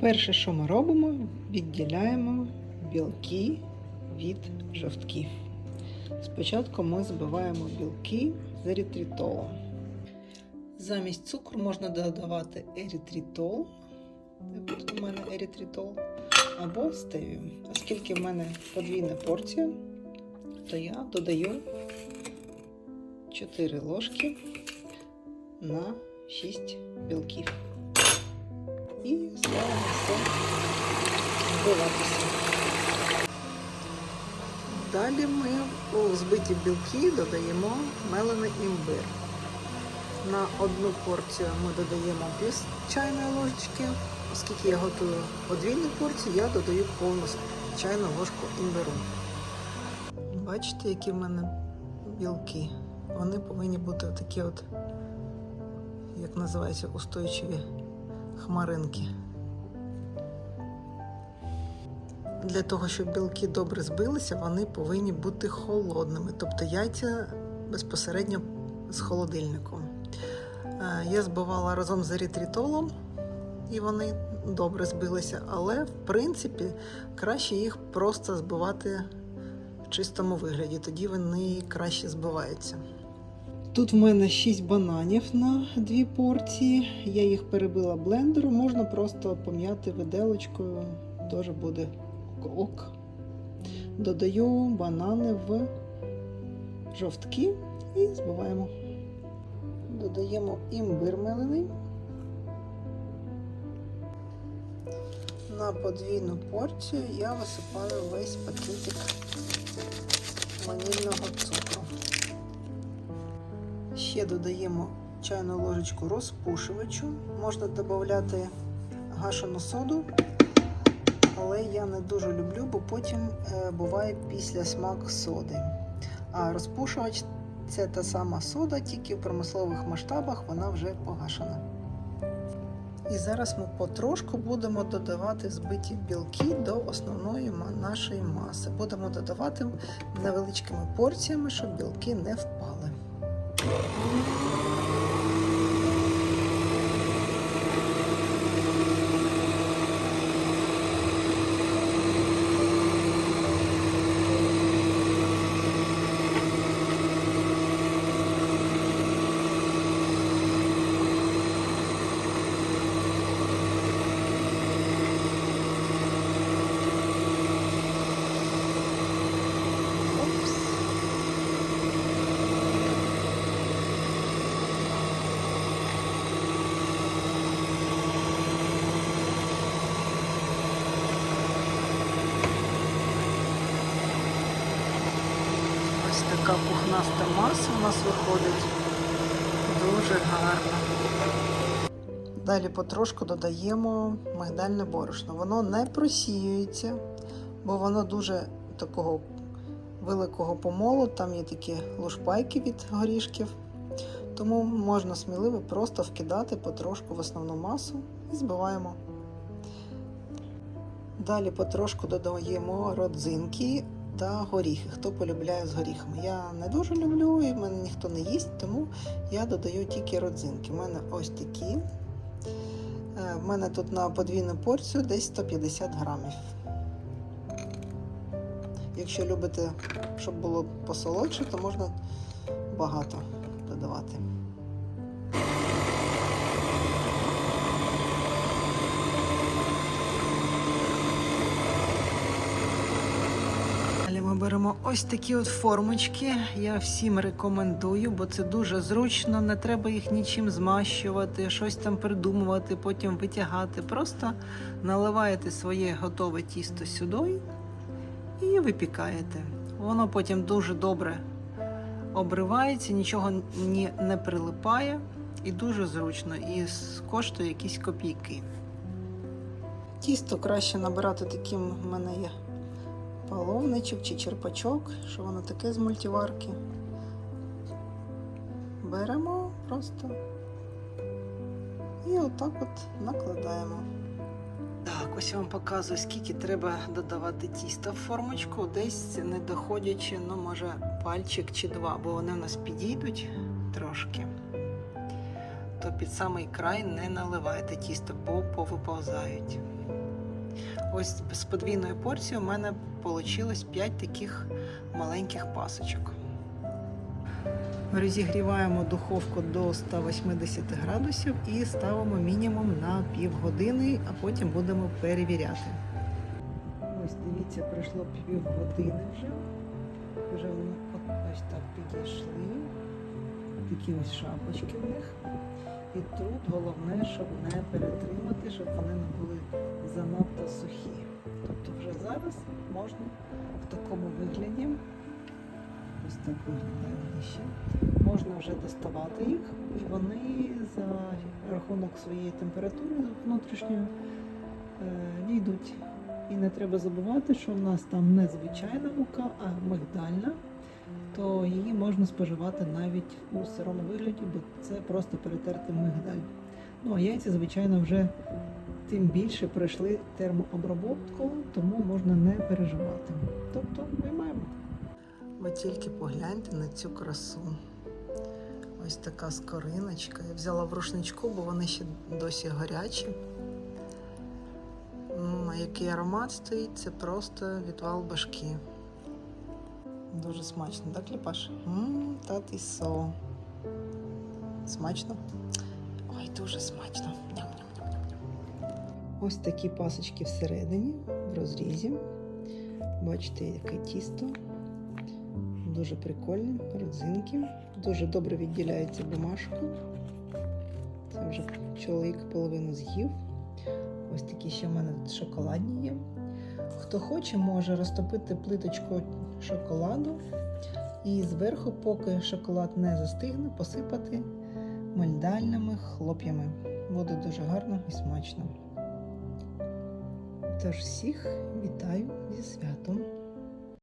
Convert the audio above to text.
Перше, що ми робимо, відділяємо білки від жовтків. Спочатку ми збиваємо білки з ерітритолом. Замість цукру можна додавати ерітритол. У мене ерітритол або стевію. Оскільки в мене подвійна порція, то я додаю 4 ложки на 6 білків. І ставимо. Далі ми у збиті білки додаємо мелений імбир. На одну порцію ми додаємо пів чайної ложечки. Оскільки я готую подвійну порцію, я додаю повну чайну ложку імбиру. Бачите, які в мене білки? Вони повинні бути такі от, як називається, устойчиві хмаринки. Для того, щоб білки добре збилися, вони повинні бути холодними, тобто яйця безпосередньо з холодильником. Е, Я збивала разом з ерітритолом, і вони добре збилися, але в принципі краще їх просто збивати в чистому вигляді, тоді вони краще збиваються. Тут в мене 6 бананів на дві порції. Я їх перебила блендером, можна просто пом'яти виделочкою, теж буде ок. Додаю банани в жовтки і збиваємо. Додаємо імбир мелений. На подвійну порцію я висипаю весь пакетик ванільного цукру. Ще додаємо чайну ложечку розпушувачу. Можна додати гашену соду, але я не дуже люблю, бо потім е, буває після смак соди. А розпушувач це та сама сода, тільки в промислових масштабах вона вже погашена. І зараз ми потрошку будемо додавати збиті білки до основної нашої маси. Будемо додавати невеличкими порціями, щоб білки не впали. しま。Така пухнаста маса у нас виходить. Дуже гарно. Далі потрошку додаємо мигдальне борошно. Воно не просіюється, бо воно дуже такого великого помолу, там є такі лушпайки від горішків. Тому можна сміливо просто вкидати потрошку в основну масу і збиваємо. Далі потрошку додаємо родзинки та горіхи. Хто полюбляє з горіхами. Я не дуже люблю, і мене ніхто не їсть, тому я додаю тільки родзинки. У мене ось такі. Е, В мене тут на подвійну порцію десь 150 грамів. Якщо любите, щоб було посолодше, то можна багато додавати. Далі ми беремо ось такі от формочки. Я всім рекомендую, бо це дуже зручно, не треба їх нічим змащувати, щось там придумувати, потім витягати. Просто наливаєте своє готове тісто сюди і випікаєте. Воно потім дуже добре обривається, нічого не прилипає і дуже зручно, і коштує якісь копійки. Тісто краще набирати таким в мене є половничок чи черпачок, що воно таке з мультиварки. Беремо просто і отак от накладаємо. Так, ось я вам показую, скільки треба додавати тіста в формочку, десь не доходячи, ну, може, пальчик чи два, бо вони у нас підійдуть трошки. То під самий край не наливайте тісто, бо повиповзають. Ось з подвійною порцією у мене вийшло 5 таких маленьких пасочок. Розігріваємо духовку до 180 градусів і ставимо мінімум на півгодини, а потім будемо перевіряти. Ось дивіться, пройшло півгодини вже. Вже вони ось так підійшли. Такі ось шапочки в них. І тут головне, щоб не перетримати, щоб вони не були занадто сухі. Тобто вже зараз можна в такому вигляді, ось так виглядає ще, можна вже доставати їх, і вони за рахунок своєї температури внутрішньої е, війдуть. І не треба забувати, що в нас там не звичайна мука, а мигдальна, то її можна споживати навіть у сирому вигляді, бо це просто перетерти мигдаль. Ну а яйця, звичайно, вже тим більше пройшли термообробку, тому можна не переживати. Тобто виймаємо. Ви тільки погляньте на цю красу. Ось така скориночка. Я взяла в рушничку, бо вони ще досі гарячі. М, А який аромат стоїть, це просто відвал башки. Дуже смачно, так, Кліпаш? Ммм, та со. Смачно? Ой, дуже смачно. Ось такі пасочки всередині, в розрізі. Бачите, яке тісто. Дуже прикольні, родзинки. Дуже добре відділяється бумажка. Це вже чоловік половину з'їв. Ось такі ще в мене тут шоколадні є. Хто хоче, може розтопити плиточку шоколаду і зверху, поки шоколад не застигне, посипати мальдальними хлоп'ями. Буде дуже гарно і смачно. Тож всіх вітаю зі святом!